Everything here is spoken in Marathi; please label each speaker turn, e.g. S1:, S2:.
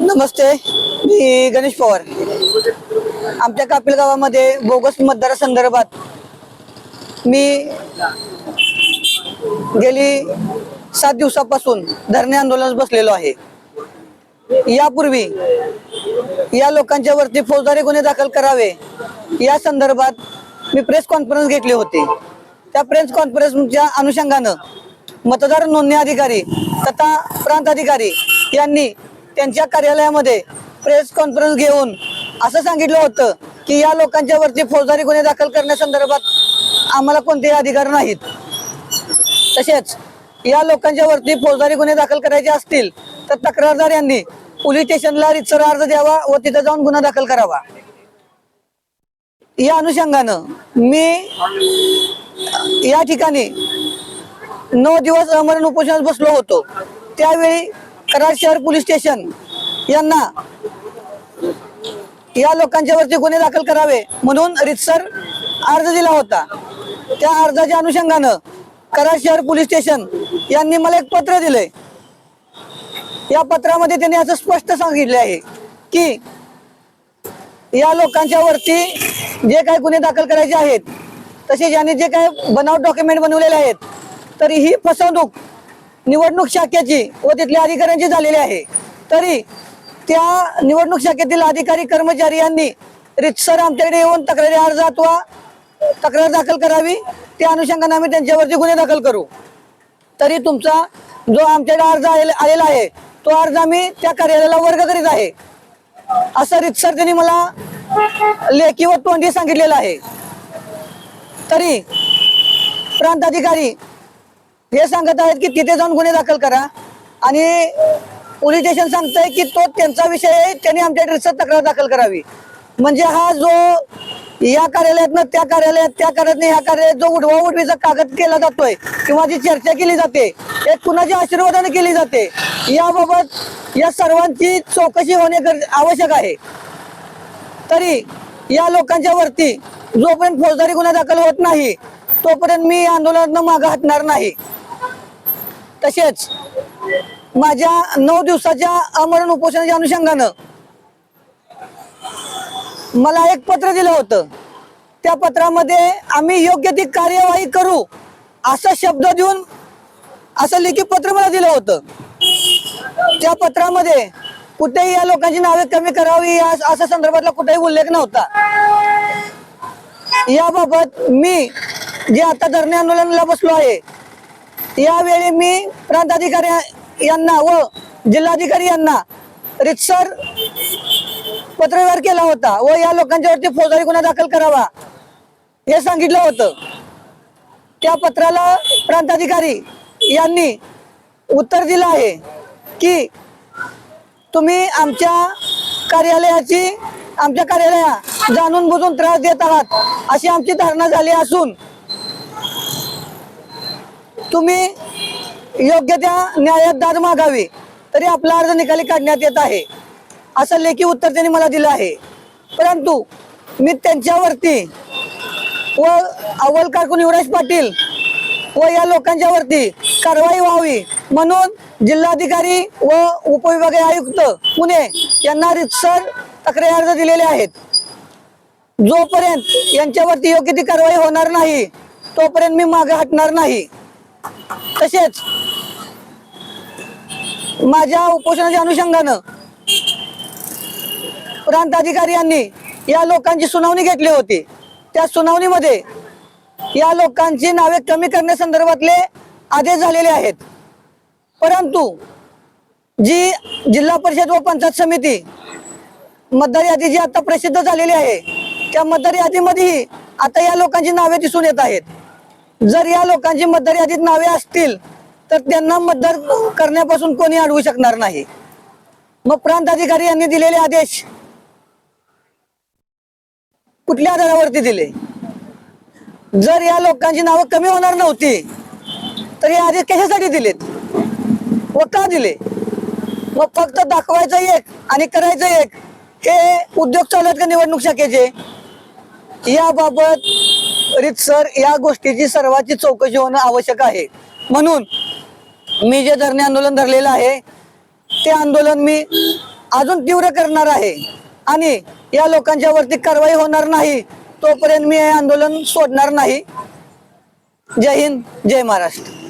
S1: नमस्ते मी गणेश पवार. आमच्या कापिल गावामध्ये बोगस मतदारासंदर्भात मी गेली सात दिवसापासून धरणे आंदोलनात बसलेलो आहे. यापूर्वी या लोकांच्या वरती फौजदारी गुन्हे दाखल करावे या संदर्भात मी प्रेस कॉन्फरन्स घेतली होती. त्या प्रेस कॉन्फरन्सच्या अनुषंगानं मतदार नोंदणी अधिकारी तथा प्रांत अधिकारी यांनी त्यांच्या कार्यालयामध्ये प्रेस कॉन्फरन्स घेऊन असं सांगितलं होतं की या लोकांच्या वरती फौजदारी गुन्हे दाखल करण्यासंदर्भात आम्हाला कोणतेही अधिकार नाहीत. तसेच या लोकांच्या वरती फौजदारी गुन्हे दाखल करायचे असतील तर तक्रारदार यांनी पोलीस स्टेशनला रितसर अर्ज द्यावा व तिथे जाऊन गुन्हा दाखल करावा. या अनुषंगानं मी या ठिकाणी नऊ दिवस अमरण उपोषणात बसलो होतो. त्यावेळी कराड शहर पोलीस स्टेशन यांना या लोकांच्या वरती गुन्हे दाखल करावे म्हणून रितसर अर्ज दिला होता. त्या अर्जाच्या अनुषंगानं कराड शहर पोलीस स्टेशन यांनी मला एक पत्र दिलंय. या पत्रामध्ये त्यांनी असं स्पष्ट सांगितले आहे की या लोकांच्या वरती जे काही गुन्हे दाखल करायचे आहेत तसेच यांनी जे काही बनावट डॉक्युमेंट बनवलेले आहेत तरी ही फसवणूक निवडणूक शाखेची व तिथल्या अधिकाऱ्यांची झालेली आहे. तरी त्या निवडणूक शाखेतील अधिकारी कर्मचारी यांनी रितसर आमच्याकडे येऊन तक्रारी अर्ज अथवा तक्रार दाखल करावी. त्या अनुषंगाने आम्ही त्यांच्यावरती गुन्हे दाखल करू. तरी तुमचा जो आमच्याकडे अर्ज आलेला आलेला आहे तो अर्ज आम्ही त्या कार्यालयाला वर्ग करीत आहे. असं रितसर त्यांनी मला लेखी व तोंडी सांगितलेलं आहे. तरी प्रांत अधिकारी हे सांगत आहेत की तिथे जाऊन गुन्हे दाखल करा. आणि पोलीस स्टेशन सांगतंय की तो त्यांचा विषय आहे त्यांनी आमच्या रितसर तक्रार दाखल करावी. म्हणजे हा जो या कार्यालयातनं त्या कार्यालयात त्या कार्यालयात ह्या कार्यालयात जो उडवा उडवीचा कागद केला जातोय किंवा जी चर्चा केली जाते ते कुणाच्या आशीर्वादाने केली जाते याबाबत या सर्वांची चौकशी होणे आवश्यक आहे. तरी या लोकांच्या वरती जोपर्यंत फौजदारी गुन्हा दाखल होत नाही तोपर्यंत मी या आंदोलनातनं मागं हटणार नाही. तसेच माझ्या नऊ दिवसाच्या आमरण उपोषणाच्या अनुषंगानं मला एक पत्र दिलं होतं. त्या पत्रामध्ये आम्ही योग्य ती कार्यवाही करू असा शब्द देऊन असं लेखी पत्र मला दिलं होतं. त्या पत्रामध्ये कुठेही या लोकांची नावे कमी करावी या- असा संदर्भातला कुठेही उल्लेख नव्हता. याबाबत मी जे आता धरणे आंदोलनाला बसलो आहे यावेळी मी प्रांताधिकारी यांना व जिल्हाधिकारी यांना रितसर पत्रव्यवहार केला होता व या लोकांच्यावरती फौजदारी गुन्हा दाखल करावा हे सांगितलं होतं. त्या पत्राला प्रांताधिकारी यांनी उत्तर दिलं आहे की तुम्ही आमच्या कार्यालयाची आमच्या कार्यालया जाणून बुजून त्रास देत आहात अशी आमची धारणा झाली असून तुम्ही योग्य त्या न्यायात दाद मागावी तरी आपला अर्ज निकाली काढण्यात येत आहे. असं लेखी उत्तर त्यांनी मला दिलं आहे. परंतु मी त्यांच्यावरती व अव्वल कारकून युवराज पाटील व या लोकांच्यावरती कारवाई व्हावी म्हणून जिल्हाधिकारी व उपविभागीय आयुक्त पुणे यांना रितसर तक्रारी अर्ज दिलेले आहेत. जोपर्यंत यांच्यावरती योग्य ती कारवाई होणार नाही तोपर्यंत मी मागे हटणार नाही. तसेच माझ्या उपोषणाच्या अनुषंगानं प्रांताधिकारी यांनी या लोकांची सुनावणी घेतली होती. त्या सुनावणीमध्ये या लोकांची नावे कमी करण्यासंदर्भातले आदेश झालेले आहेत. परंतु जी जिल्हा परिषद व पंचायत समिती मतदार यादी जी आता प्रसिद्ध झालेली आहे त्या मतदार यादीमध्येही आता या लोकांची नावे दिसून येत आहेत. जर या लोकांची मतदार यादीत नावे असतील तर त्यांना मतदार करण्यापासून कोणी अडवू शकणार नाही. मग प्रांत अधिकारी यांनी दिलेले आदेश कुठल्या आधारावरती दिले? जर या लोकांची नावं कमी होणार नव्हती तर हे आदेश कशासाठी दिलेत? व का दिले? मग फक्त दाखवायचं एक आणि करायचं एक हे उद्योग चालत का निवडणूक शाखेचे. याबाबत रीतसर या गोष्टीची सर्वांची चौकशी होणं आवश्यक आहे. म्हणून मी जे धरणे आंदोलन धरलेलं आहे ते आंदोलन मी अजून तीव्र करणार आहे. आणि या लोकांच्या वरती कारवाई होणार नाही तोपर्यंत मी हे आंदोलन सोडणार नाही. जय हिंद जय महाराष्ट्र.